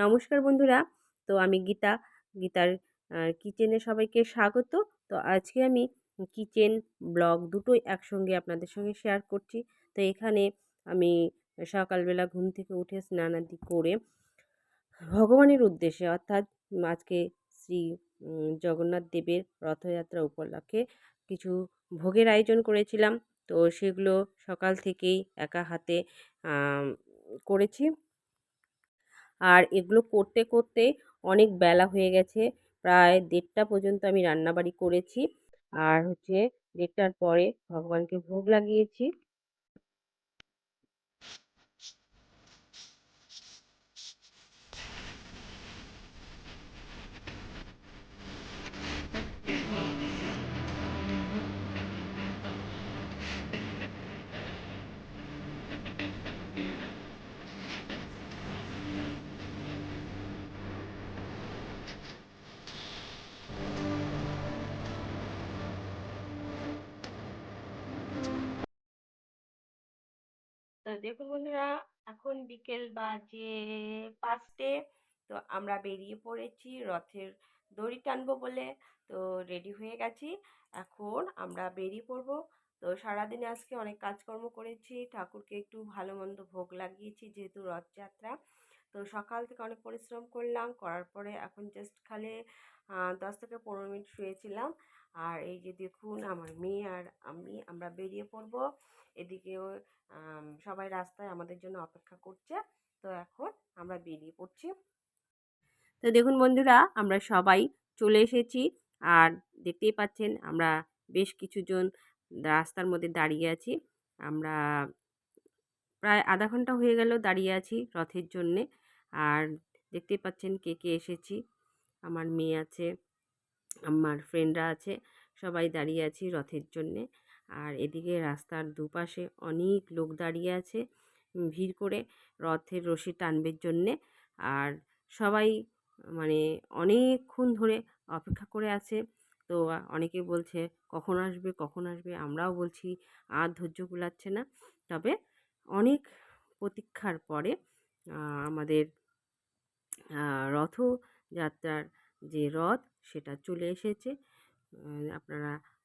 নমস্কার বন্ধুরা। তো আমি গীতা, গীতার কিচেনে সবাইকে স্বাগত। তো আজকে আমি কিচেন ব্লগ দুটোই একসঙ্গে আপনাদের সঙ্গে শেয়ার করছি। তো এখানে আমি সকালবেলা ঘুম থেকে উঠে স্নানাদি করে ভগবানের উদ্দেশ্যে অর্থাৎ আজকে শ্রী জগন্নাথ দেবের রথযাত্রা উপলক্ষে কিছু ভোগের আয়োজন করেছিলাম। তো সেগুলো সকাল থেকেই একা হাতে করেছি। আর এগুলো করতে করতে অনেক বেলা হয়ে গেছে। প্রায় দেড়টা পর্যন্ত আমি রান্নাবাড়ি করেছি। আর হচ্ছে দেড়টার পরে ভগবানকে ভোগ লাগিয়েছি। তো দেখুন বন্ধুরা, এখন বিকেল বাজে পাঁচটে, তো আমরা বেরিয়ে পড়েছি, রথের দড়ি টানবো বলে, তো রেডি হয়ে গেছি। এখন আমরা বেরিয়ে পড়ব। তো সারাদিনে আজকে অনেক কাজকর্ম করেছি, ঠাকুরকে একটু ভালো মন্দ ভোগ লাগিয়েছি যেহেতু রথযাত্রা। তো সকাল থেকে অনেক পরিশ্রম করলাম, করার পরে এখন জাস্ট খালে দশ থেকে পনেরো মিনিট শুয়েছিলাম। আর এই যে দেখুন, আমার মেয়ে আর আমি আমরা বেরিয়ে পড়ব। এদিকেও সবাই রাস্তায় আমাদের জন্য অপেক্ষা করছে। তো এখন আমরা বেরিয়ে পড়ছি। তো দেখুন বন্ধুরা, আমরা সবাই চলে এসেছি। আর দেখতেই পাচ্ছেন, আমরা বেশ কিছুজন রাস্তার মধ্যে দাঁড়িয়ে আছি। আমরা প্রায় আধা ঘণ্টা হয়ে গেল দাঁড়িয়ে আছি রথের জন্যে। আর দেখতেই পাচ্ছেন কে কে এসেছি। আমার মেয়ে আছে, আমার ফ্রেন্ডরা আছে, সবাই দাঁড়িয়ে আছি রথের জন্যে। আর এদিকে রাস্তার দুপাশে অনেক লোক দাঁড়িয়ে আছে ভিড় করে রথের রশি টানবের জন্যে। আর সবাই মানে অনেকক্ষণ ধরে অপেক্ষা করে আছে। তো অনেকে বলছে, কখন আসবে কখন আসবে? আমরাও বলছি, আর ধৈর্য কুলাচ্ছে না। তবে অনেক প্রতীক্ষার পরে আমাদের রথযাত্রার যে রথ, সেটা চলে এসেছে। আপনারা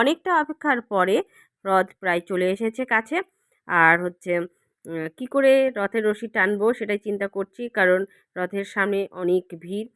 অনেকটা অপেক্ষার পরে রথ প্রায় চলে এসেছে কাছে। আর হচ্ছে কি করে রথের রশি টানবো সেটাই চিন্তা করছি, কারণ রথের সামনে অনেক ভিড়।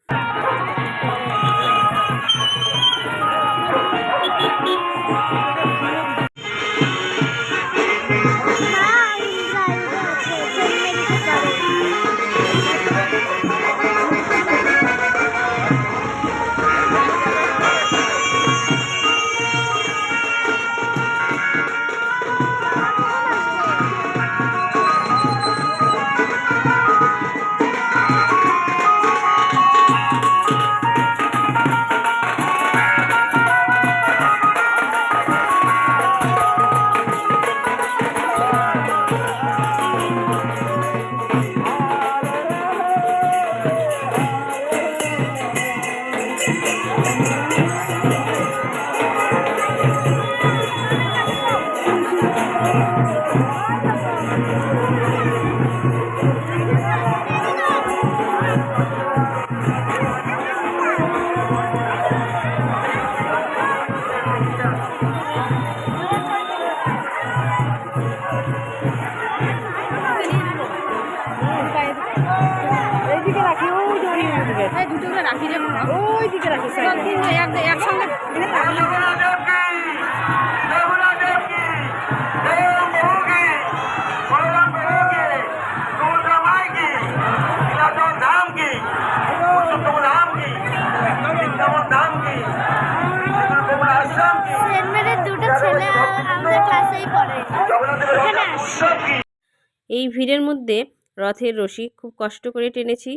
এই ভিড়ের মধ্যে রথের রশি খুব কষ্ট করে টেনেছি।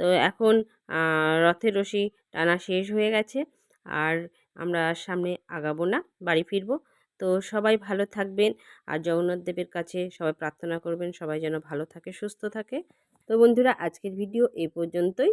তো এখন রথের রশি টানা শেষ হয়ে গেছে। আর আমরা সামনে আগাবো না, বাড়ি ফিরবো। তো সবাই ভালো থাকবেন। আর জগন্নাথ দেবের কাছে সবাই প্রার্থনা করবেন, সবাই যেন ভালো থাকে, সুস্থ থাকে। তো বন্ধুরা, আজকের ভিডিও এই পর্যন্তই।